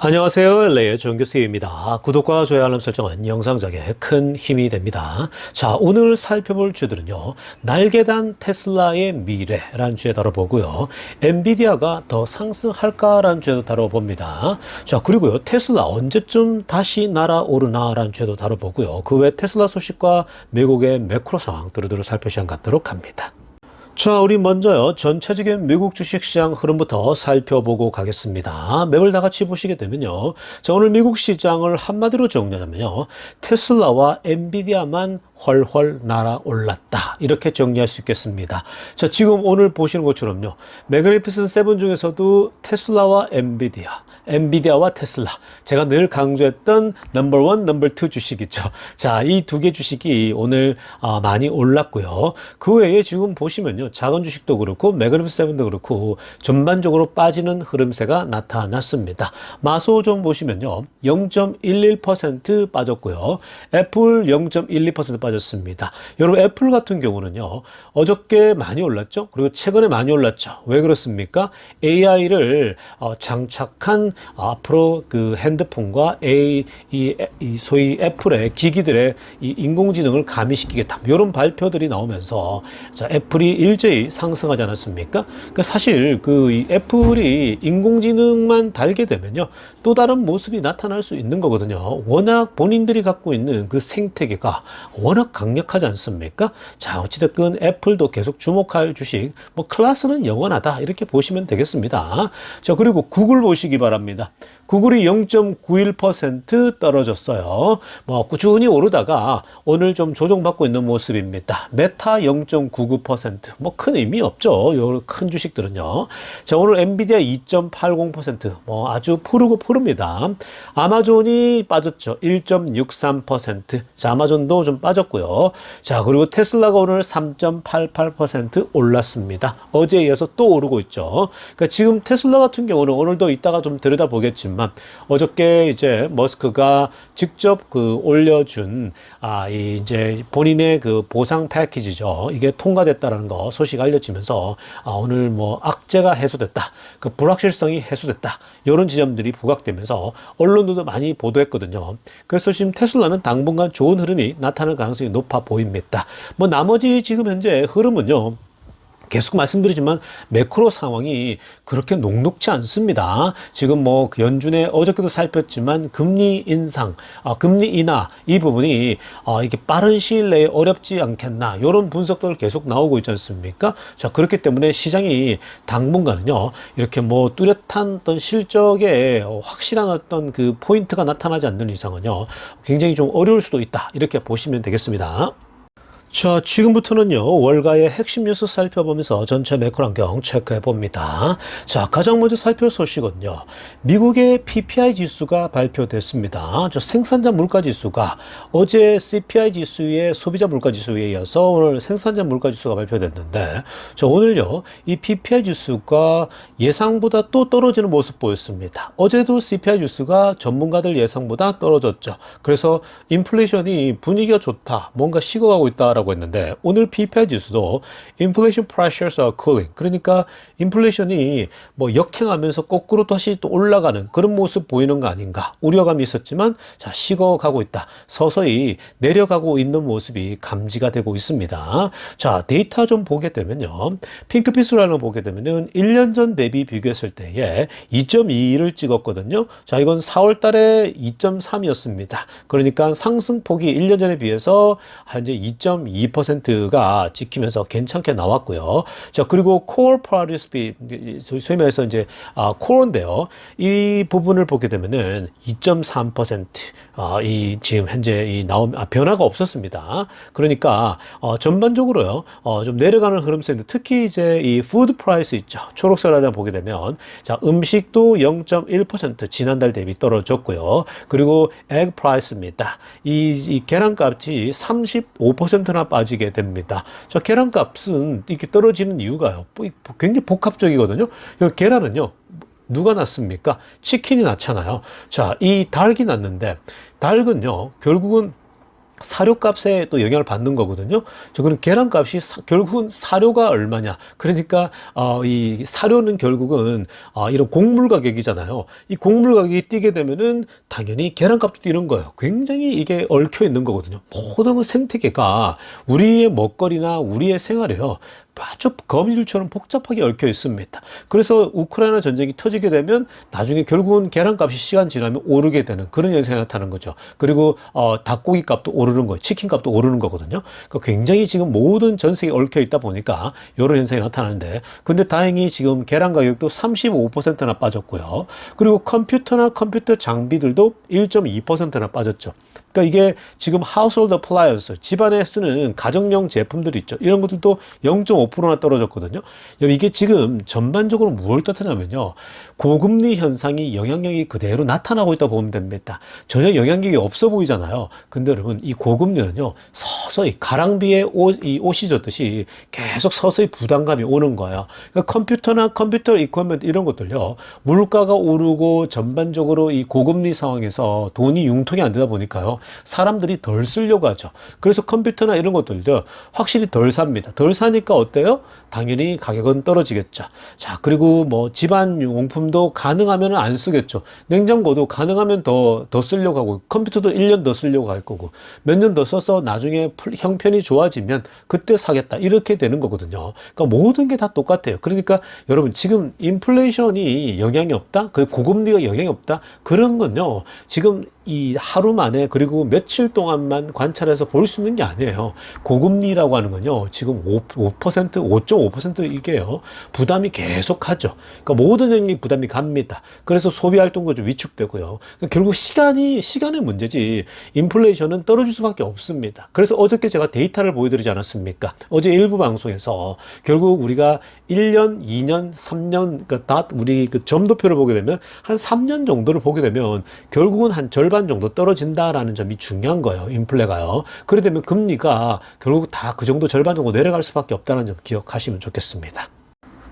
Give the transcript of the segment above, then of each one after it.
안녕하세요. 레이의 정교수입니다. 구독과 좋아요 알람 설정은 영상작에 큰 힘이 됩니다. 자, 오늘 살펴볼 주들은요. 날개단 테슬라의 미래라는 주제 다뤄보고요. 엔비디아가 더 상승할까라는 주제도 다뤄봅니다. 자, 그리고요. 테슬라 언제쯤 다시 날아오르나라는 주제도 다뤄보고요. 그 외 테슬라 소식과 미국의 매크로 상황 두루두루 살펴시간 갖도록 합니다. 자, 우리 먼저요. 전체적인 미국 주식시장 흐름부터 살펴보고 가겠습니다. 맵을 다 같이 보시게 되면요. 자, 오늘 미국 시장을 한마디로 정리하자면요. 테슬라와 엔비디아만 훨훨 날아올랐다. 이렇게 정리할 수 있겠습니다. 자, 지금 오늘 보시는 것처럼요. 매그니피슨 세븐 중에서도 테슬라와 엔비디아, 엔비디아와 테슬라. 제가 늘 강조했던 넘버 원, 넘버 투 주식이죠. 자, 이 두 개 주식이 오늘 아, 많이 올랐고요. 그 외에 지금 보시면요. 작은 주식도 그렇고, 매그니피슨 세븐도 그렇고, 전반적으로 빠지는 흐름세가 나타났습니다. 마소 좀 보시면요. 0.11% 빠졌고요. 애플 0.12% 빠졌습니다. 여러분, 애플 같은 경우는요. 어저께 많이 올랐죠? 그리고 최근에 많이 올랐죠. 왜 그렇습니까? AI를 어, 장착한 앞으로 그 핸드폰과 A, 이, 이 소위 애플의 기기들의 이 인공지능을 가미시키겠다. 이런 발표들이 나오면서 자, 애플이 일제히 상승하지 않았습니까? 그러니까 사실 그이 애플이 인공지능만 달게 되면요. 또 다른 모습이 나타날 수 있는 거거든요. 워낙 본인들이 갖고 있는 그 생태계가 워낙 강력하지 않습니까? 자, 어찌됐든 애플도 계속 주목할 주식, 뭐 클래스는 영원하다. 이렇게 보시면 되겠습니다. 자, 그리고 구글 보시기 바랍니다. 바랍니다. 구글이 0.91% 떨어졌어요. 뭐 꾸준히 오르다가 오늘 좀 조정받고 있는 모습입니다. 메타 0.99%. 뭐 큰 의미 없죠. 요 큰 주식들은요. 자, 오늘 엔비디아 2.80%. 뭐 아주 푸르고 푸릅니다. 아마존이 빠졌죠. 1.63%. 자, 아마존도 좀 빠졌고요. 자, 그리고 테슬라가 오늘 3.88% 올랐습니다. 어제에 이어서 또 오르고 있죠. 그러니까 지금 테슬라 같은 경우는 오늘도 이따가 좀 들여다보겠지만 어저께 이제 머스크가 직접 그 올려준 아, 이 이제 본인의 그 보상 패키지죠. 이게 통과됐다라는 거 소식 알려지면서 아, 오늘 뭐 악재가 해소됐다. 그 불확실성이 해소됐다. 이런 지점들이 부각되면서 언론들도 많이 보도했거든요. 그래서 지금 테슬라는 당분간 좋은 흐름이 나타날 가능성이 높아 보입니다. 뭐 나머지 지금 현재 흐름은요. 계속 말씀드리지만 매크로 상황이 그렇게 녹록지 않습니다. 지금 뭐그 연준에 어저께도 살폈지만 금리 인상, 아, 금리 인하 이 부분이 아, 이게 빠른 시일 내에 어렵지 않겠나 이런 분석들 계속 나오고 있지 않습니까? 자 그렇기 때문에 시장이 당분간은요 이렇게 뭐 뚜렷한 어떤 실적에 확실한 어떤 그 포인트가 나타나지 않는 이상은요 굉장히 좀 어려울 수도 있다 이렇게 보시면 되겠습니다. 자, 지금부터는요, 월가의 핵심 뉴스 살펴보면서 전체 매크로 환경 체크해 봅니다. 자, 가장 먼저 살펴볼 소식은요, 미국의 PPI 지수가 발표됐습니다. 저 생산자 물가 지수가 어제 CPI 지수의 소비자 물가 지수에 이어서 오늘 생산자 물가 지수가 발표됐는데, 저 오늘요, 이 PPI 지수가 예상보다 또 떨어지는 모습 보였습니다. 어제도 CPI 지수가 전문가들 예상보다 떨어졌죠. 그래서 인플레이션이 분위기가 좋다, 뭔가 식어가고 있다. 라고 했는데 오늘 PPI 지수도 inflation pressures are cooling. 그러니까 인플레이션이 뭐 역행하면서 거꾸로 다시 또 올라가는 그런 모습 보이는 거 아닌가. 우려감이 있었지만 자 식어가고 있다. 서서히 내려가고 있는 모습이 감지가 되고 있습니다. 자 데이터 좀 보게 되면요. 핑크피스라는 보게 되면은 1년 전 대비 비교했을 때에 2.21을 찍었거든요. 자 이건 4월 달에 2.3이었습니다. 그러니까 상승폭이 1년 전에 비해서 현재 2. 2%가 지키면서 괜찮게 나왔고요. 자, 그리고 core priority 소위 말해서 이제 아, 코어인데요. 이 부분을 보게 되면은 2.3% 아, 이 지금 현재 이 나옴 아, 변화가 없었습니다. 그러니까 어, 전반적으로요. 어, 좀 내려가는 흐름세인데 특히 이제 이 푸드 프라이스 있죠. 초록색 라인 보게 되면 자, 음식도 0.1% 지난달 대비 떨어졌고요. 그리고 egg price입니다. 이, 이 계란값이 35%나 빠지게 됩니다. 자, 계란값은 이렇게 떨어지는 이유가요. 뭐, 굉장히 복합적이거든요. 이 계란은요. 누가 낳습니까? 치킨이 낳잖아요. 자, 이 닭이 낳는데 닭은요. 결국은 사료값에 또 영향을 받는 거거든요. 저거는 계란값이 사- 결국은 사료가 얼마냐. 그러니까 어, 이 사료는 결국은 어, 이런 곡물 가격이잖아요. 이 곡물 가격이 뛰게 되면은 당연히 계란값도 뛰는 거예요. 굉장히 이게 얽혀 있는 거거든요. 모든 생태계가 우리의 먹거리나 우리의 생활에요. 아주 거미줄처럼 복잡하게 얽혀 있습니다. 그래서 우크라이나 전쟁이 터지게 되면 나중에 결국은 계란값이 시간 지나면 오르게 되는 그런 현상이 나타나는 거죠. 그리고 어, 닭고기 값도 오르는 거예요. 치킨 값도 오르는 거거든요. 그러니까 굉장히 지금 모든 전 세계에 얽혀 있다 보니까 이런 현상이 나타나는데 근데 다행히 지금 계란 가격도 35%나 빠졌고요. 그리고 컴퓨터나 컴퓨터 장비들도 1.2%나 빠졌죠. 그러니까 이게 지금 household appliance 집안에 쓰는 가정용 제품들이 있죠. 이런 것들도 0.5%나 떨어졌거든요. 여러분, 이게 지금 전반적으로 무엇을 뜻하냐면요. 고금리 현상이 영향력이 그대로 나타나고 있다 고 보면 됩니다. 전혀 영향력이 없어 보이잖아요. 근데 여러분 이 고금리는요. 서서히 가랑비에 옷, 이 옷이 졌듯이 계속 서서히 부담감이 오는 거예요. 그러니까 컴퓨터나 컴퓨터 이퀄먼트 이런 것들요. 물가가 오르고 전반적으로 이 고금리 상황에서 돈이 융통이 안 되다 보니까요. 사람들이 덜 쓰려고 하죠. 그래서 컴퓨터나 이런 것들도 확실히 덜 삽니다. 덜 사니까 어때 요? 당연히 가격은 떨어지겠죠. 자, 그리고 뭐 집안 용품도 가능하면 안 쓰겠죠. 냉장고도 가능하면 더, 더 쓰려고 하고, 컴퓨터도 1년 더 쓰려고 할 거고, 몇 년 더 써서 나중에 풀- 형편이 좋아지면 그때 사겠다. 이렇게 되는 거거든요. 그러니까 모든 게 다 똑같아요. 그러니까 여러분 지금 인플레이션이 영향이 없다? 그 고금리가 영향이 없다? 그런 건요. 지금 이 하루 만에 그리고 며칠 동안만 관찰해서 볼 수 있는 게 아니에요. 고금리라고 하는 건요. 지금 5, 5% 5.5% 이게요. 부담이 계속하죠. 그러니까 모든 영역이 부담이 갑니다. 그래서 소비 활동도 좀 위축되고요. 그러니까 결국 시간이 시간의 문제지 인플레이션은 떨어질 수밖에 없습니다. 그래서 어저께 제가 데이터를 보여드리지 않았습니까? 어제 일부 방송에서 결국 우리가 1년, 2년, 3년 그러니까 다 우리 그 점도표를 보게 되면 한 3년 정도를 보게 되면 결국은 한 절반 정도 떨어진다라는 점이 중요한 거예요. 인플레가요. 그래 되면 금리가 결국 다 그 정도 절반 정도 내려갈 수밖에 없다는 점 기억하시면 좋겠습니다.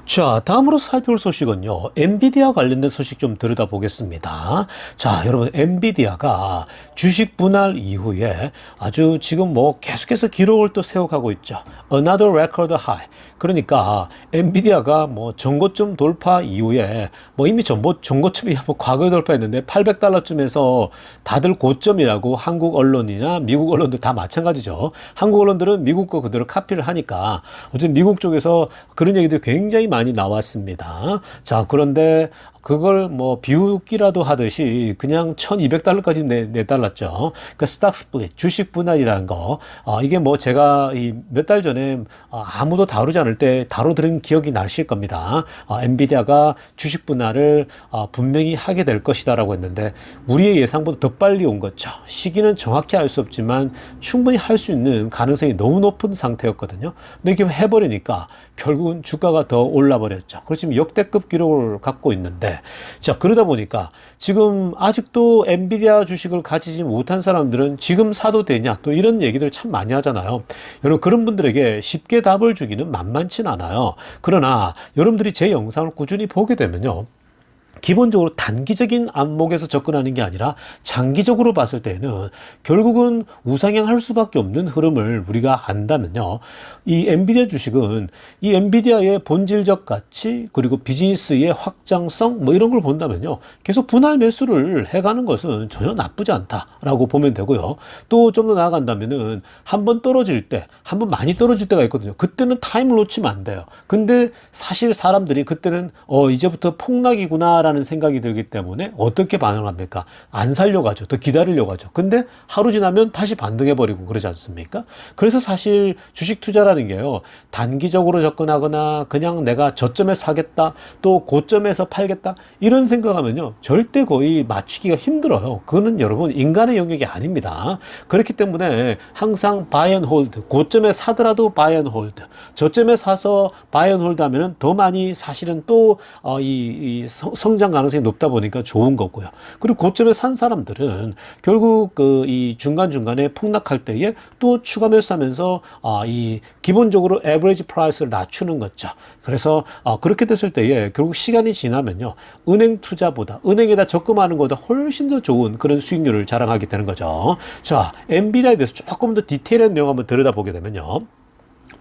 자, 다음으로 살펴볼 소식은요. 엔비디아 관련된 소식 좀 들여다보겠습니다. 자, 여러분, 엔비디아가 주식 분할 이후에 아주 지금 뭐 계속해서 기록을 또 세워가고 있죠. Another record high. 그러니까 엔비디아가 뭐 전고점 돌파 이후에 뭐 이미 전보, 전고점이 뭐 과거에 돌파했는데 800달러쯤에서 다들 고점이라고 한국 언론이나 미국 언론들 다 마찬가지죠. 한국 언론들은 미국 거 그대로 카피를 하니까 어쨌든 미국 쪽에서 그런 얘기들이 굉장히 많이 나왔습니다. 자, 그런데 그걸 뭐 비웃기라도 하듯이 그냥 1200달러까지 내, 내달랐죠. 그 스탁 스플릿, 주식 분할이라는 거. 아, 이게 뭐 제가 이몇달 전에 아, 아무도 다루지 않을 때 다뤄드린 기억이 나실 겁니다. 아, 엔비디아가 주식 분할을 아, 분명히 하게 될 것이다라고 했는데 우리의 예상보다 더 빨리 온 거죠. 시기는 정확히 알 수 없지만 충분히 할 수 있는 가능성이 너무 높은 상태였거든요. 근데 이렇게 해버리니까 결국은 주가가 더 올라버렸죠. 그렇지만 역대급 기록을 갖고 있는데 자 그러다 보니까 지금 아직도 엔비디아 주식을 가지지 못한 사람들은 지금 사도 되냐 또 이런 얘기들 참 많이 하잖아요. 여러분 그런 분들에게 쉽게 답을 주기는 만만치 않아요. 그러나 여러분들이 제 영상을 꾸준히 보게 되면요. 기본적으로 단기적인 안목에서 접근하는 게 아니라 장기적으로 봤을 때는 결국은 우상향할 수밖에 없는 흐름을 우리가 안다면요. 이 엔비디아 주식은 이 엔비디아의 본질적 가치 그리고 비즈니스의 확장성 뭐 이런 걸 본다면요. 계속 분할 매수를 해가는 것은 전혀 나쁘지 않다라고 보면 되고요. 또 좀 더 나아간다면은 한 번 떨어질 때, 한 번 많이 떨어질 때가 있거든요. 그때는 타임을 놓치면 안 돼요. 근데 사실 사람들이 그때는 어 이제부터 폭락이구나 라는 생각이 들기 때문에 어떻게 반응을 합니까? 안 살려고 하죠. 더 기다리려고 하죠. 근데 하루 지나면 다시 반등해 버리고 그러지 않습니까? 그래서 사실 주식 투자라는 게요. 단기적으로 접근하거나 그냥 내가 저점에 사겠다 또 고점에서 팔겠다 이런 생각하면요. 절대 거의 맞추기가 힘들어요. 그거는 여러분 인간의 영역이 아닙니다. 그렇기 때문에 항상 바이 앤 홀드 고점에 사더라도 바이 앤 홀드 저점에 사서 바이 앤 홀드 하면은 더 많이 사실은 또이 이 성- 성 성장 가능성이 높다 보니까 좋은 거고요. 그리고 고점에 산 사람들은 결국 그 이 중간 중간에 폭락할 때에 또 추가 매수하면서 아 이 기본적으로 에버리지 프라이스를 낮추는 거죠. 그래서 아 그렇게 됐을 때에 결국 시간이 지나면요 은행 투자보다 은행에다 적금하는 것보다 훨씬 더 좋은 그런 수익률을 자랑하게 되는 거죠. 자 엔비디아에 대해서 조금 더 디테일한 내용 한번 들여다보게 되면요.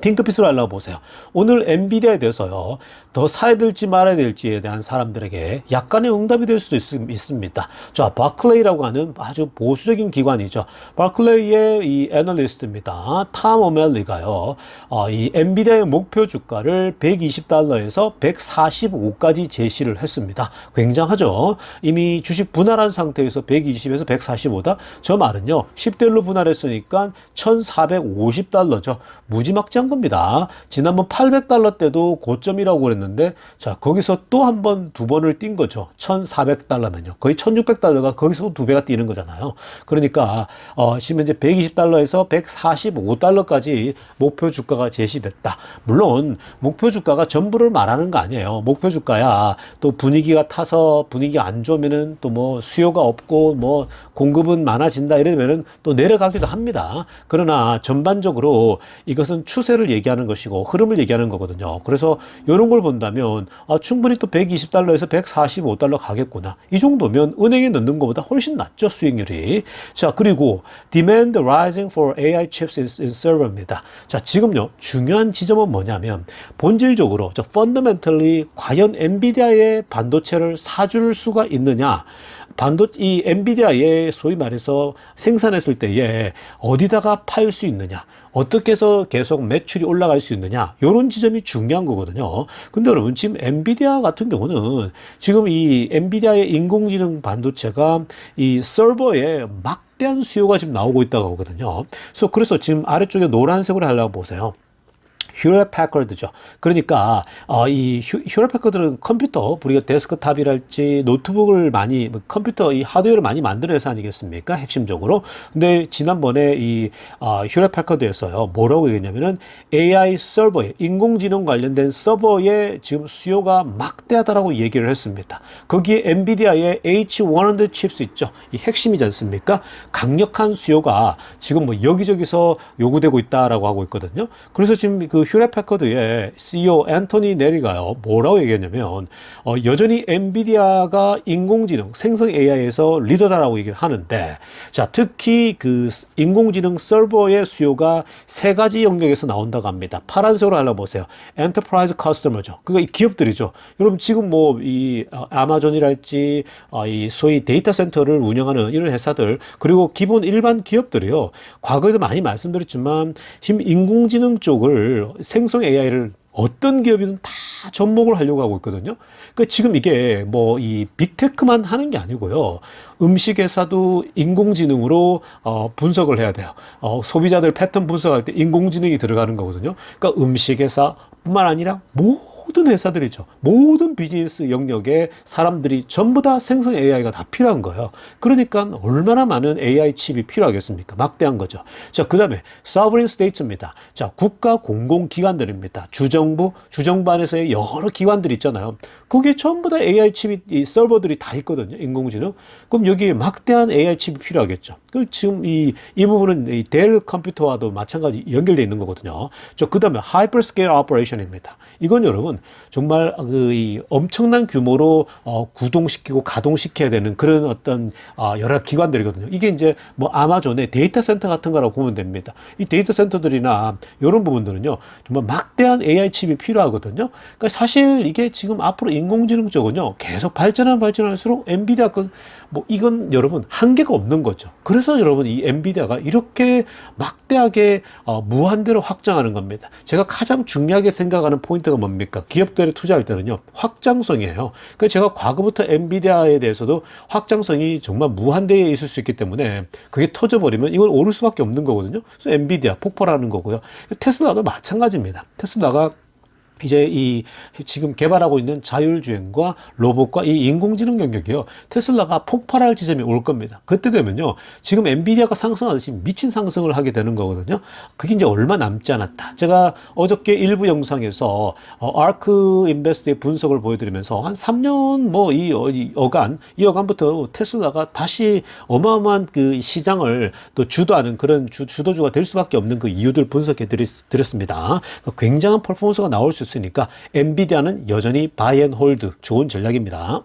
핑크빛으로 하려고 보세요. 오늘 엔비디아에 대해서요, 더 사야 될지 말아야 될지에 대한 사람들에게 약간의 응답이 될 수도 있, 있습니다. 자, 바클레이라고 하는 아주 보수적인 기관이죠. 바클레이의 이 애널리스트입니다. 탐 오멜리가요, 어, 이 엔비디아의 목표 주가를 120달러에서 145까지 제시를 했습니다. 굉장하죠? 이미 주식 분할한 상태에서 120에서 145다? 저 말은요, 10대로 분할했으니까 1450달러죠. 무지막지한 겁니다. 지난번 800달러 때도 고점이라고 그랬는데, 자, 거기서 또 한 번, 두 번을 뛴 거죠. 1400달러면요. 거의 1600달러가 거기서 두 배가 뛰는 거잖아요. 그러니까, 어, 지금 현재 120달러에서 145달러까지 목표 주가가 제시됐다. 물론, 목표 주가가 전부를 말하는 거 아니에요. 목표 주가야 또 분위기가 타서 분위기가 안 좋으면은 또 뭐 수요가 없고 뭐 공급은 많아진다 이러면은 또 내려가기도 합니다. 그러나 전반적으로 이것은 추세를 얘기하는 것이고 흐름을 얘기하는 거거든요. 그래서 이런 걸 본다면 아, 충분히 또 120달러에서 145달러 가겠구나. 이 정도면 은행에 넣는 것보다 훨씬 낫죠 수익률이. 자 그리고 demand rising for AI chips in server입니다. 자 지금요 중요한 지점은 뭐냐면 본질적으로 저 fundamentally 과연 엔비디아의 반도체를 사줄 수가 있느냐. 반도 이 엔비디아의 소위 말해서 생산했을 때에 어디다가 팔 수 있느냐 어떻게 해서 계속 매출이 올라갈 수 있느냐 이런 지점이 중요한 거거든요. 근데 여러분 지금 엔비디아 같은 경우는 지금 이 엔비디아의 인공지능 반도체가 이 서버에 막대한 수요가 지금 나오고 있다고 하거든요. 그래서 지금 아래쪽에 노란색으로 하려고 보세요 휴렛 패커드죠. 그러니까 어, 이 휴, 휴렛 패커드는 컴퓨터 우리가 데스크탑이랄지 노트북을 많이 뭐 컴퓨터 이 하드웨어를 많이 만드는 회사 아니겠습니까? 핵심적으로. 근데 지난번에 이 어, 휴렛 패커드에서요 뭐라고 얘기했냐면은 AI 서버에 인공지능 관련된 서버에 지금 수요가 막대하다라고 얘기를 했습니다. 거기에 엔비디아의 H100 칩스 있죠. 이 핵심이지 않습니까? 강력한 수요가 지금 뭐 여기저기서 요구되고 있다라고 하고 있거든요. 그래서 지금 그 휴렛 패커드의 CEO 앤토니 네리가요 뭐라고 얘기했냐면 어, 여전히 엔비디아가 인공지능 생성 AI에서 리더다라고 얘기를 하는데 자 특히 그 인공지능 서버의 수요가 세 가지 영역에서 나온다고 합니다. 파란색으로 하려 보세요. 엔터프라이즈 커스터머죠. 그거 이 기업들이죠. 여러분 지금 뭐 이 아마존이랄지 어, 이 소위 데이터 센터를 운영하는 이런 회사들 그리고 기본 일반 기업들이요. 과거에도 많이 말씀드렸지만 지금 인공지능 쪽을 생성 AI를 어떤 기업이든 다 접목을 하려고 하고 있거든요. 그 지금 이게 뭐 이 빅테크만 하는 게 아니고요. 음식 회사도 인공지능으로 어, 분석을 해야 돼요. 어, 소비자들 패턴 분석할 때 인공지능이 들어가는 거거든요. 그러니까 음식 회사뿐만 아니라 모든 회사들이죠. 모든 비즈니스 영역에 사람들이 전부 다 생성 AI가 다 필요한 거예요. 그러니까 얼마나 많은 AI 칩이 필요하겠습니까? 막대한 거죠. 자, 그 다음에 sovereign states입니다. 자, 국가 공공기관들입니다. 주정부, 주정부 안에서의 여러 기관들 있잖아요. 거기에 전부 다 AI 칩이, 이 서버들이 다 있거든요. 인공지능. 그럼 여기에 막대한 AI 칩이 필요하겠죠. 그 지금 이, 이 부분은 이 델 컴퓨터와도 마찬가지 연결되어 있는 거거든요. 저, 그 다음에 hyperscale operation입니다. 이건 여러분, 정말 그 이 엄청난 규모로 어, 구동시키고 가동시켜야 되는 그런 어떤 어, 여러 기관들이거든요. 이게 이제 뭐 아마존의 데이터 센터 같은 거라고 보면 됩니다. 이 데이터 센터들이나 이런 부분들은요, 정말 막대한 AI 칩이 필요하거든요. 그러니까 사실 이게 지금 앞으로 인공지능 쪽은요, 계속 발전하면 발전할수록 엔비디아 건뭐 이건 여러분 한계가 없는 거죠. 그래서 여러분 이 엔비디아가 이렇게 막대하게 어, 무한대로 확장하는 겁니다. 제가 가장 중요하게 생각하는 포인트가 뭡니까? 기업들에 투자할 때는요, 확장성이에요. 그러니까 제가 과거부터 엔비디아에 대해서도 확장성이 정말 무한대에 있을 수 있기 때문에 그게 터져버리면 이건 오를 수밖에 없는 거거든요. 그래서 엔비디아 폭발하는 거고요. 테슬라도 마찬가지입니다. 테슬라가 이제 이 지금 개발하고 있는 자율주행과 로봇과 이 인공지능 영역이요. 테슬라가 폭발할 지점이 올 겁니다. 그때 되면요. 지금 엔비디아가 상승하듯이 미친 상승을 하게 되는 거거든요. 그게 이제 얼마 남지 않았다. 제가 어저께 일부 영상에서 어, 아크 인베스트의 분석을 보여드리면서 한 3년 뭐 이 어간, 이 어간부터 테슬라가 다시 어마어마한 그 시장을 또 주도하는 그런 주, 주도주가 될 수밖에 없는 그 이유들 분석해 드렸, 드렸습니다. 굉장한 퍼포먼스가 나올 수 있으니까 엔비디아는 여전히 바이 앤 홀드 좋은 전략입니다.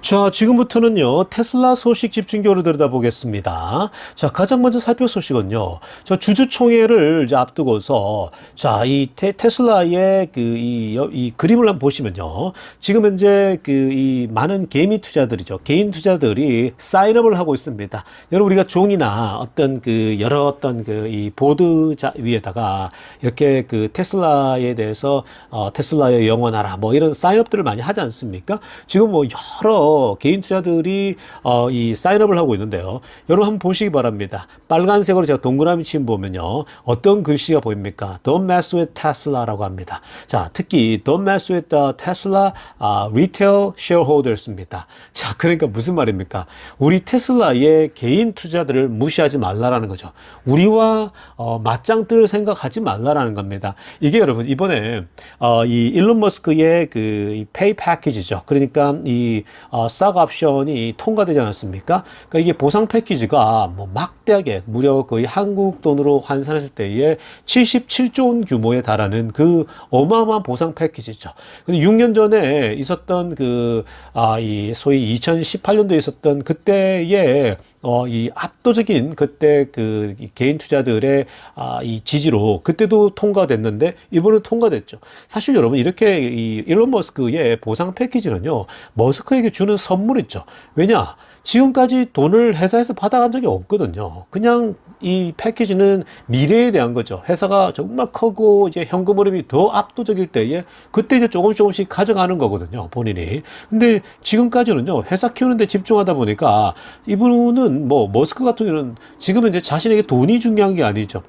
자, 지금부터는요, 테슬라 소식 집중적으로 들여다보겠습니다. 자, 가장 먼저 살펴볼 소식은요, 저 주주총회를 이제 앞두고서, 자, 이 테, 테슬라의 그, 이, 여- 이 그림을 한번 보시면요, 지금 현재 그, 이 많은 개미 투자들이죠. 개인 투자들이 사인업을 하고 있습니다. 여러분, 우리가 종이나 어떤 그, 여러 어떤 그, 이 보드 자, 위에다가 이렇게 그 테슬라에 대해서, 어, 테슬라의 영원하라, 뭐 이런 사인업들을 많이 하지 않습니까? 지금 뭐 여러 개인 투자들이 어, 이 사인업을 하고 있는데요. 여러분 한번 보시기 바랍니다. 빨간색으로 제가 동그라미 침 보면요. 어떤 글씨가 보입니까? Don't mess with Tesla라고 합니다. 자, 특히 Don't mess with the Tesla 아, retail shareholders입니다. 자, 그러니까 무슨 말입니까? 우리 테슬라의 개인 투자들을 무시하지 말라라는 거죠. 우리와 어, 맞짱 뜰 생각하지 말라라는 겁니다. 이게 여러분 이번에 어, 이 일론 머스크의 그 페이 패키지죠. 그러니까 이 어, 스탁 옵션이 통과되지 않았습니까? 그러니까 이게 보상 패키지가 뭐 막대하게 무려 거의 한국 돈으로 환산했을 때에 77조 원 규모에 달하는 그 어마어마한 보상 패키지죠. 근데 6년 전에 있었던 그, 아, 이 소위 2018년도에 있었던 그때의 어, 이 압도적인 그때 그 개인 투자들의 아, 이 지지로 그때도 통과됐는데 이번에 통과됐죠. 사실 여러분 이렇게 이 일론 머스크의 보상 패키지는요, 머스크에게 주는 선물이죠. 왜냐? 지금까지 돈을 회사에서 받아간 적이 없거든요. 그냥 이 패키지는 미래에 대한 거죠. 회사가 정말 크고 이제 현금 흐름이 더 압도적일 때에 그때 이제 조금씩 조금씩 가져가는 거거든요. 본인이. 근데 지금까지는요. 회사 키우는데 집중하다 보니까 이분은 뭐 머스크 같은 경우는 지금은 이제 자신에게 돈이 중요한 게 아니죠.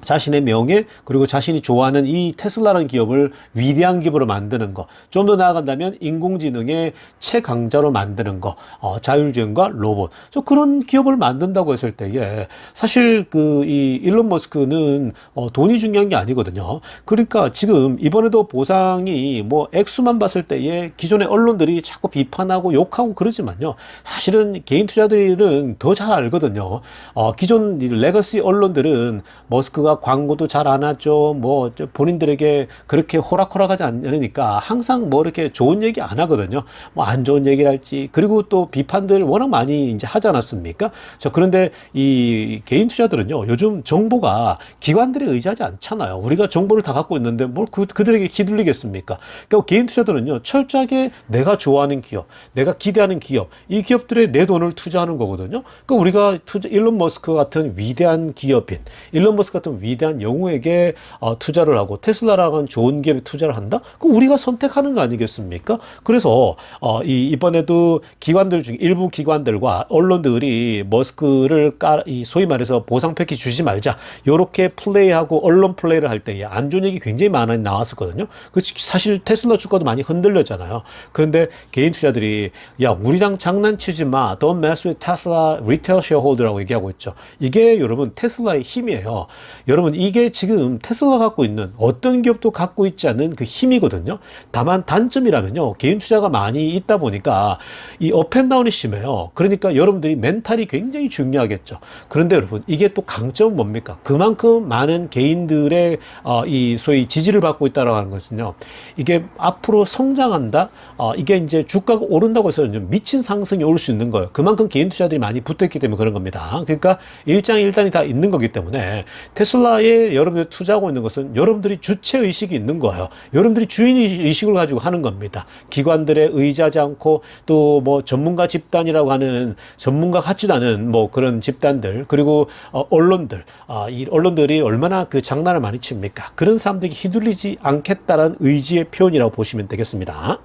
자신의 명예 그리고 자신이 좋아하는 이 테슬라라는 기업을 위대한 기업으로 만드는 거. 좀더 나아간다면 인공지능의 최강자로 만드는 거. 어, 자율주행과 로봇. 저 그런 기업을 만든다고 했을 때에 사실 그 이 일론 머스크는 어, 돈이 중요한 게 아니거든요. 그러니까 지금 이번에도 보상이 뭐 액수만 봤을 때에 기존의 언론들이 자꾸 비판하고 욕하고 그러지만요. 사실은 개인 투자들은 더 잘 알거든요. 어, 기존 이 레거시 언론들은 머스크가 광고도 잘 안 하죠. 뭐저 본인들에게 그렇게 호락호락하지 않으니까 항상 뭐 이렇게 좋은 얘기 안 하거든요. 뭐 안 좋은 얘기를 할지 그리고 또 비판들 워낙 많이 이제 하지 않았습니까? 저 그런데 이 개인 투자들은요 요즘 정보가 기관들에 의지하지 않잖아요. 우리가 정보를 다 갖고 있는데 뭘 그, 그들에게 기둘리겠습니까? 그러니까 개인 투자들은요 철저하게 내가 좋아하는 기업, 내가 기대하는 기업, 이 기업들에 내 돈을 투자하는 거거든요. 그러니까 우리가 투자, 일론 머스크 같은 위대한 기업인, 일론 머스크 같은 위대한 영웅에게 어, 투자를 하고 테슬라라는 좋은 기업에 투자를 한다? 그 우리가 선택하는 거 아니겠습니까? 그래서 어, 이 이번에도 기관들 중 일부 기관들과 언론들이 머스크를 깔, 이 소위 말해서 보상 패키지 주지 말자 요렇게 플레이하고 언론 플레이를 할 때에 안 좋은 얘기 굉장히 많이 나왔었거든요. 그 사실 테슬라 주가도 많이 흔들렸잖아요. 그런데 개인 투자들이 야 우리랑 장난치지 마, don't mess with Tesla retail shareholder라고 얘기하고 있죠. 이게 여러분 테슬라의 힘이에요. 여러분 이게 지금 테슬라 갖고 있는 어떤 기업도 갖고 있지 않은 그 힘이거든요. 다만 단점이라면요. 개인 투자가 많이 있다 보니까 이 업앤다운이 심해요. 그러니까 여러분들이 멘탈이 굉장히 중요하겠죠. 그런데 여러분 이게 또 강점은 뭡니까? 그만큼 많은 개인들의 어, 이 소위 지지를 받고 있다라고 하는 것은요. 이게 앞으로 성장한다. 어, 이게 이제 주가가 오른다고 해서 미친 상승이 올 수 있는 거예요. 그만큼 개인 투자들이 많이 붙어있기 때문에 그런 겁니다. 그러니까 일장일단이 다 있는 거기 때문에 테슬라 에 여러분들이 투자하고 있는 것은 여러분들이 주체 의식이 있는 거예요. 여러분들이 주인 의식을 가지고 하는 겁니다. 기관들에 의지하지 않고 또 뭐 전문가 집단이라고 하는 전문가 같지도 않은 뭐 그런 집단들 그리고 어, 언론들 아, 이 언론들이 얼마나 그 장난을 많이 칩니까? 그런 사람들이 휘둘리지 않겠다라는 의지의 표현이라고 보시면 되겠습니다.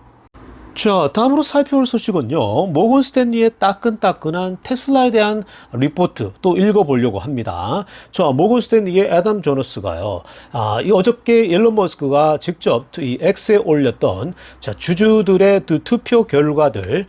자, 다음으로 살펴볼 소식은요. 모건 스탠리의 따끈따끈한 테슬라에 대한 리포트 또 읽어보려고 합니다. 자, 모건 스탠리의 애덤 조너스가요. 아, 이 어저께 일론 머스크가 직접 이 X에 올렸던 자, 주주들의 그 투표 결과들에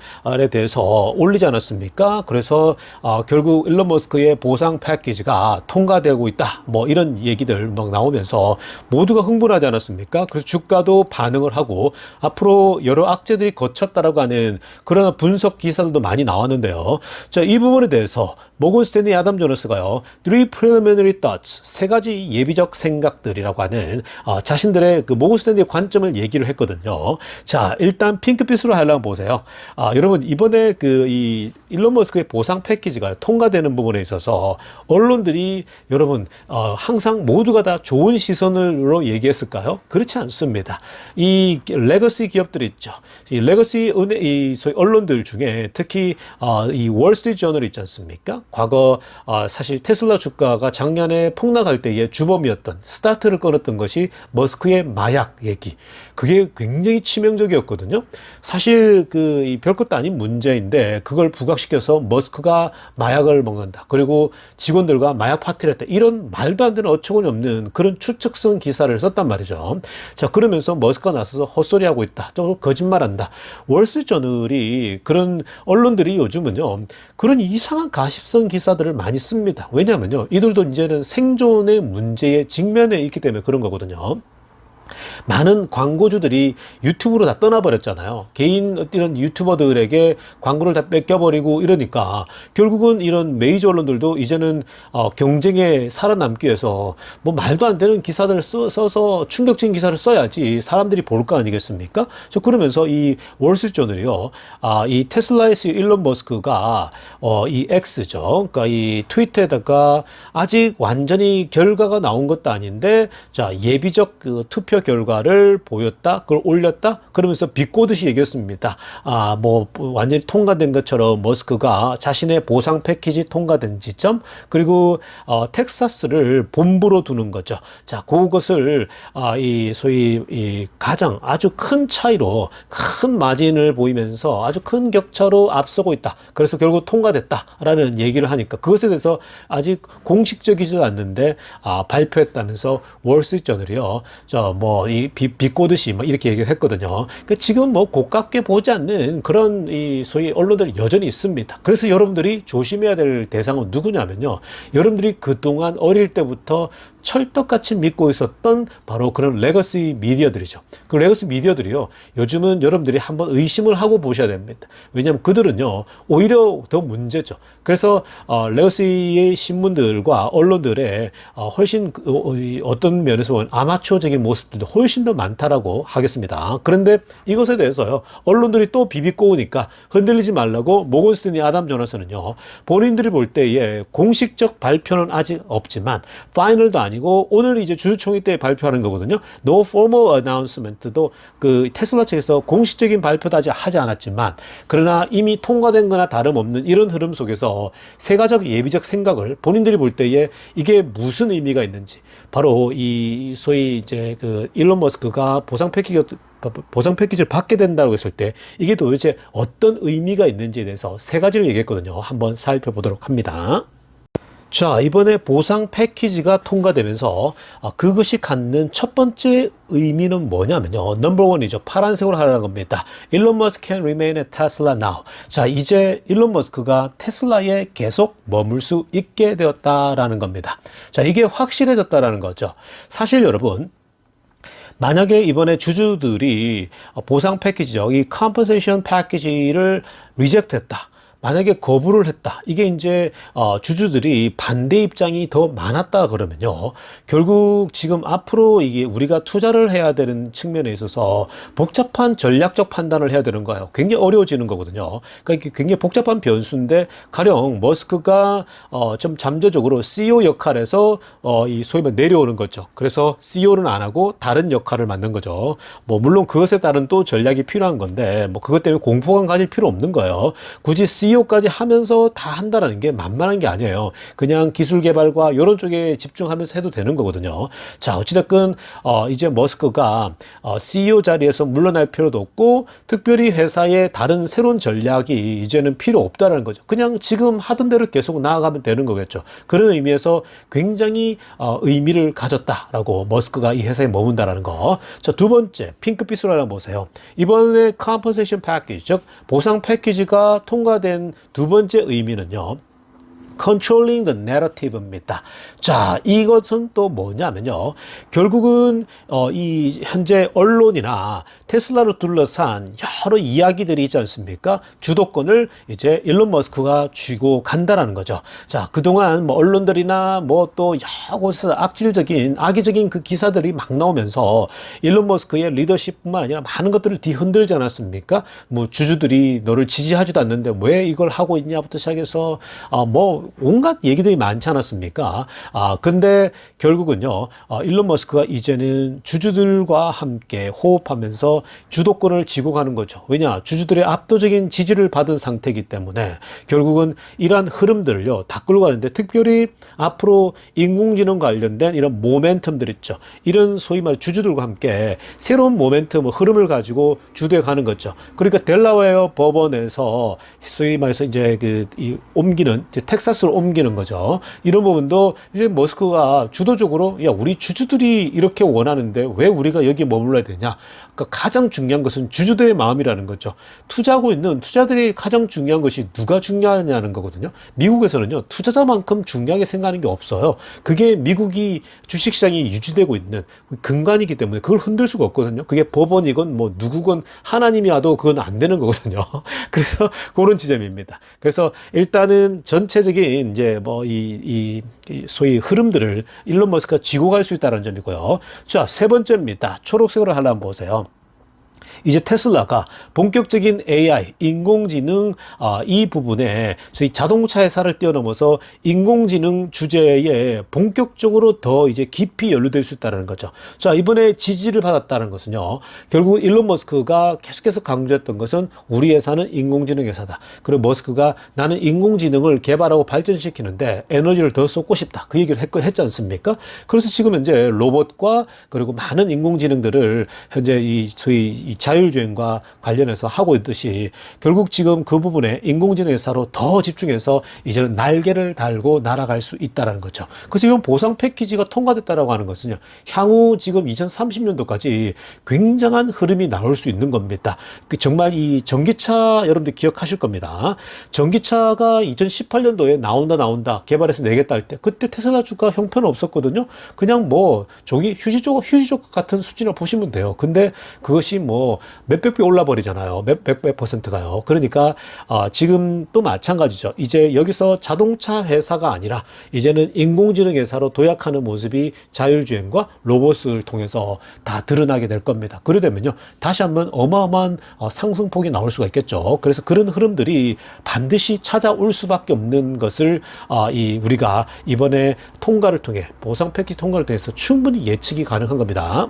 대해서 올리지 않았습니까? 그래서 아, 결국 일론 머스크의 보상 패키지가 통과되고 있다. 뭐 이런 얘기들 막 나오면서 모두가 흥분하지 않았습니까? 그래서 주가도 반응을 하고 앞으로 여러 악재들이 거쳤다라고 하는 그런 분석 기사들도 많이 나왔는데요. 자, 이 부분에 대해서 모건 스탠리 아담 조너스가요. Three preliminary thoughts. 세 가지 예비적 생각들이라고 하는 어, 자신들의 그 모건 스탠리의 관점을 얘기를 했거든요. 자, 일단 핑크빛으로 하려면 보세요. 아, 여러분 이번에 그 이 일론 머스크의 보상 패키지가 통과되는 부분에 있어서 언론들이 여러분 어, 항상 모두가 다 좋은 시선으로 얘기했을까요? 그렇지 않습니다. 이 레거시 기업들 있죠. 이 레거시 은행, 이 소위 언론들 중에 특히 어, 이 월스트리트 저널 있지 않습니까? 과거 어, 사실 테슬라 주가가 작년에 폭락할 때의 주범이었던 스타트를 끊었던 것이 머스크의 마약 얘기. 그게 굉장히 치명적이었거든요. 사실 그이 별것도 아닌 문제인데 그걸 부각시켜서 머스크가 마약을 먹는다. 그리고 직원들과 마약 파티를 했다. 이런 말도 안 되는 어처구니 없는 그런 추측성 기사를 썼단 말이죠. 자, 그러면서 머스크가 나서서 헛소리하고 있다. 또 거짓말한다. 월스트리트저널이 그런 언론들이 요즘은요. 그런 이상한 가십성 기사들을 많이 씁니다. 왜냐하면요. 이들도 이제는 생존의 문제에 직면해 있기 때문에 그런 거거든요. 많은 광고주들이 유튜브로 다 떠나버렸잖아요. 개인 이런 유튜버들에게 광고를 다 뺏겨버리고 이러니까 결국은 이런 메이저 언론들도 이제는 어, 경쟁에 살아남기 위해서 뭐 말도 안 되는 기사들을 써, 서 충격적인 기사를 써야지 사람들이 볼 거 아니겠습니까? 저 그러면서 이 월스트리트저널이요, 아, 이 테슬라의 CEO 일론 머스크가 어, 이 X죠, 그러니까 이 트위터에다가 아직 완전히 결과가 나온 것도 아닌데 자 예비적 그 투표 결과를 보였다, 그걸 올렸다, 그러면서 비꼬듯이 얘기했습니다. 아, 뭐, 완전히 통과된 것처럼 머스크가 자신의 보상 패키지 통과된 지점, 그리고, 어, 텍사스를 본부로 두는 거죠. 자, 그것을, 아, 이, 소위, 이, 가장 아주 큰 차이로, 큰 마진을 보이면서 아주 큰 격차로 앞서고 있다. 그래서 결국 통과됐다라는 얘기를 하니까 그것에 대해서 아직 공식적이지 않는데, 아, 발표했다면서 월스트리트저널이요. 저, 뭐, 이 비, 비꼬듯이 막 이렇게 얘기를 했거든요. 그러니까 지금 뭐 고깝게 보지 않는 그런 이 소위 언론들이 여전히 있습니다. 그래서 여러분들이 조심해야 될 대상은 누구냐면요. 여러분들이 그동안 어릴 때부터 철떡같이 믿고 있었던 바로 그런 레거시 미디어들이죠. 그 레거시 미디어들이요. 요즘은 여러분들이 한번 의심을 하고 보셔야 됩니다. 왜냐하면 그들은요. 오히려 더 문제죠. 그래서 어, 레거시의 신문들과 언론들의 어, 훨씬 그, 어, 어떤 면에서 보면 아마추어적인 모습들도 훨씬 더 많다라고 하겠습니다. 그런데 이것에 대해서요. 언론들이 또 비비꼬우니까 흔들리지 말라고 모건스틴이 아담 조나스는요. 본인들이 볼 때에 공식적 발표는 아직 없지만 파이널도 아니 아니고 오늘 이제 주주총회 때 발표하는 거거든요. No formal announcement도 그 테슬라 측에서 공식적인 발표도 아직 하지 않았지만 그러나 이미 통과된 거나 다름없는 이런 흐름 속에서 세가적 예비적 생각을 본인들이 볼 때에 이게 무슨 의미가 있는지 바로 이 소위 이제 그 일론 머스크가 보상 패키지 보상 패키지를 받게 된다고 했을 때 이게 도대체 어떤 의미가 있는지에 대해서 세 가지를 얘기했거든요. 한번 살펴보도록 합니다. 자, 이번에 보상 패키지가 통과되면서 아, 그것이 갖는 첫 번째 의미는 뭐냐면요. 넘버 원이죠. 파란색으로 하라는 겁니다. 일론 머스크 can remain at Tesla now. 자, 이제 일론 머스크가 테슬라에 계속 머물 수 있게 되었다라는 겁니다. 자, 이게 확실해졌다라는 거죠. 사실 여러분, 만약에 이번에 주주들이 보상 패키지죠. 이 컴퍼세이션 패키지를 리젝트했다. 만약에 거부를 했다. 이게 이제 어, 주주들이 반대 입장이 더 많았다 그러면요. 결국 지금 앞으로 이게 우리가 투자를 해야 되는 측면에 있어서 복잡한 전략적 판단을 해야 되는 거예요. 굉장히 어려워지는 거거든요. 그러니까 이게 굉장히 복잡한 변수인데 가령 머스크가 어, 좀 잠재적으로 CEO 역할에서 어, 이 소위 말 내려오는 거죠. 그래서 CEO는 안 하고 다른 역할을 맡는 거죠. 뭐 물론 그것에 따른 또 전략이 필요한 건데 뭐 그것 때문에 공포감 가질 필요 없는 거예요. 굳이 CEO CEO까지 하면서 다 한다는 게 만만한 게 아니에요. 그냥 기술 개발과 이런 쪽에 집중하면서 해도 되는 거거든요. 자, 어찌됐건, 어, 이제 머스크가 어, CEO 자리에서 물러날 필요도 없고, 특별히 회사의 다른 새로운 전략이 이제는 필요 없다라는 거죠. 그냥 지금 하던 대로 계속 나아가면 되는 거겠죠. 그런 의미에서 굉장히 어, 의미를 가졌다라고 머스크가 이 회사에 머문다라는 거. 자, 두 번째, 핑크빛으로 하나 보세요. 이번에 컴퍼세이션 패키지, 즉 보상 패키지가 통과된 두 번째 의미는요. Controlling the narrative입니다. 자, 이것은 또 뭐냐면요. 결국은 어, 이 현재 언론이나 테슬라를 둘러싼 여러 이야기들이 있지 않습니까? 주도권을 이제 일론 머스크가 쥐고 간다라는 거죠. 자, 그동안 뭐 언론들이나 뭐 또 여러 곳에서 악질적인 악의적인 그 기사들이 막 나오면서 일론 머스크의 리더십뿐만 아니라 많은 것들을 뒤흔들지 않았습니까? 뭐 주주들이 너를 지지하지도 않는데 왜 이걸 하고 있냐부터 시작해서 아, 뭐 온갖 얘기들이 많지 않았습니까? 아, 근데 결국은요, 어, 일론 머스크가 이제는 주주들과 함께 호흡하면서 주도권을 쥐고 가는 거죠. 왜냐? 주주들의 압도적인 지지를 받은 상태이기 때문에 결국은 이러한 흐름들을요, 다 끌고 가는데 특별히 앞으로 인공지능 관련된 이런 모멘텀들 있죠. 이런 소위 말 주주들과 함께 새로운 모멘텀, 흐름을 가지고 주도해 가는 거죠. 그러니까 델라웨어 법원에서 소위 말해서 이제 그, 이 옮기는, 이제 텍사스로 옮기는 거죠. 이런 부분도 이제 머스크가 주도적으로 야, 우리 주주들이 이렇게 원하는데 왜 우리가 여기 머물러야 되냐? 그러니까 가장 중요한 것은 주주들의 마음이라는 거죠. 투자하고 있는 투자들이 가장 중요한 것이 누가 중요하냐는 거거든요. 미국에서는요, 투자자만큼 중요하게 생각하는 게 없어요. 그게 미국이 주식시장이 유지되고 있는 근간이기 때문에 그걸 흔들 수가 없거든요. 그게 법원이건 뭐 누구건 하나님이 와도 그건 안 되는 거거든요. 그래서 그런 지점입니다. 그래서 일단은 전체적인 이제 뭐이 이 소위 흐름들을 일론 머스크가 쥐고 갈 수 있다는 점이고요. 자, 세 번째입니다. 초록색으로 한번 보세요. 이제 테슬라가 본격적인 AI, 인공지능 아, 이 부분에 저희 자동차 회사를 뛰어넘어서 인공지능 주제에 본격적으로 더 이제 깊이 연루될 수 있다는 거죠. 자 이번에 지지를 받았다는 것은요. 결국 일론 머스크가 계속해서 강조했던 것은 우리 회사는 인공지능 회사다. 그리고 머스크가 나는 인공지능을 개발하고 발전시키는데 에너지를 더 쏟고 싶다. 그 얘기를 했, 했지 않습니까? 그래서 지금 현재 로봇과 그리고 많은 인공지능들을 현재 이 소위 이 자율주행과 관련해서 하고 있듯이 결국 지금 그 부분에 인공지능 회사로 더 집중해서 이제는 날개를 달고 날아갈 수 있다라는 거죠. 그래서 이번 보상 패키지가 통과됐다라고 하는 것은요. 향후 지금 2030년도까지 굉장한 흐름이 나올 수 있는 겁니다. 그 정말 이 전기차 여러분들 기억하실 겁니다. 전기차가 2018년도에 나온다 나온다 개발해서 내겠다 할 때 그때 테슬라 주가 형편 없었거든요. 그냥 뭐 저기 휴지조각 휴지조각 같은 수준을 보시면 돼요. 근데 그것이 뭐 몇백 배 올라 버리잖아요. 몇백 배 퍼센트가요. 그러니까 아, 지금 또 마찬가지죠. 이제 여기서 자동차 회사가 아니라 이제는 인공지능 회사로 도약하는 모습이 자율주행과 로봇을 통해서 다 드러나게 될 겁니다. 그러려면요 다시 한번 어마어마한 어, 상승폭이 나올 수가 있겠죠. 그래서 그런 흐름들이 반드시 찾아올 수밖에 없는 것을 아, 이 우리가 이번에 통과를 통해 보상 패키지 통과를 통해서 충분히 예측이 가능한 겁니다.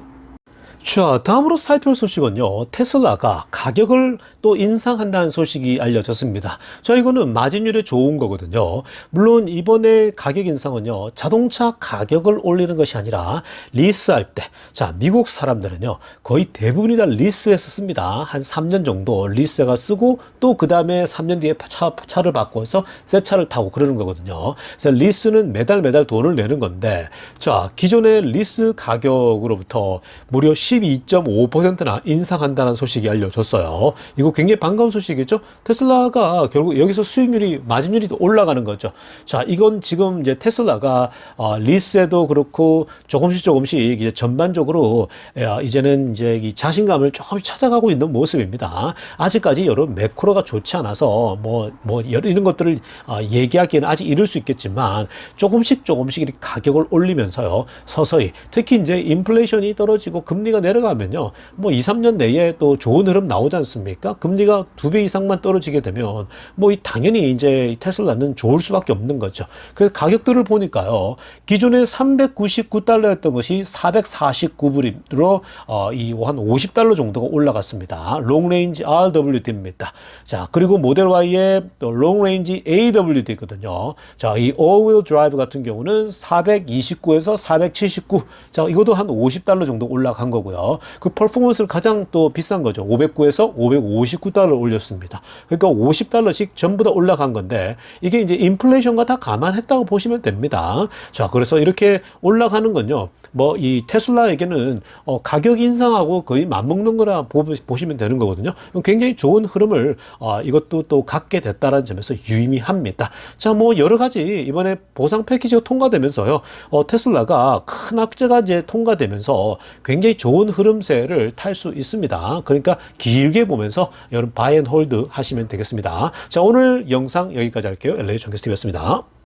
자, 다음으로 살펴볼 소식은요. 테슬라가 가격을 또 인상한다는 소식이 알려졌습니다. 자, 이거는 마진율에 좋은 거거든요. 물론 이번에 가격 인상은요. 자동차 가격을 올리는 것이 아니라 리스할 때, 자, 미국 사람들은요. 거의 대부분이 다 리스해서 씁니다. 한 3년 정도 리스가 쓰고 또 그 다음에 3년 뒤에 차, 차를 바꿔서 새 차를 타고 그러는 거거든요. 그래서 리스는 매달 매달 돈을 내는 건데, 자, 기존의 리스 가격으로부터 무려 12.5%나 인상한다는 소식이 알려졌어요. 이거 굉장히 반가운 소식이죠. 테슬라가 결국 여기서 수익률이 마진율이 올라가는 거죠. 자, 이건 지금 이제 테슬라가 어, 리스에도 그렇고 조금씩 조금씩 이제 전반적으로 어, 이제는 이제 이 자신감을 조금씩 찾아가고 있는 모습입니다. 아직까지 여러분 매크로가 좋지 않아서 뭐뭐 뭐 이런 것들을 어, 얘기하기에는 아직 이를 수 있겠지만 조금씩 조금씩 가격을 올리면서요 서서히 특히 이제 인플레이션이 떨어지고 금리가 내려가면요. 뭐 2, 3년 내에 또 좋은 흐름 나오지 않습니까? 금리가 두 배 이상만 떨어지게 되면 뭐이 당연히 이제 이 테슬라는 좋을 수밖에 없는 거죠. 그래서 가격들을 보니까요. 기존에 399달러였던 것이 449불로 어, 이한 50달러 정도가 올라갔습니다. 롱레인지 RWD입니다. 자, 그리고 모델 Y의 또 롱레인지 AWD 있거든요. 자, 이 all-wheel 같은 경우는 429에서 479. 자, 이것도 한 50달러 정도 올라간 거고요. 그 퍼포먼스를 가장 또 비싼 거죠. 509에서 559달러 올렸습니다. 그러니까 50달러씩 전부 다 올라간 건데 이게 이제 인플레이션과 다 감안했다고 보시면 됩니다. 자, 그래서 이렇게 올라가는 건요. 뭐 이 테슬라에게는 어, 가격 인상하고 거의 맞먹는 거라 보, 보시면 되는 거거든요. 굉장히 좋은 흐름을 어, 이것도 또 갖게 됐다라는 점에서 유의미합니다. 자, 뭐 여러 가지 이번에 보상 패키지가 통과되면서요. 어, 테슬라가 큰 악재가 이제 통과되면서 굉장히 좋은 흐름세를 탈 수 있습니다. 그러니까 길게 보면서 여러분 바이앤 홀드 하시면 되겠습니다. 자, 오늘 영상 여기까지 할게요. LA 전캐스TV였습니다.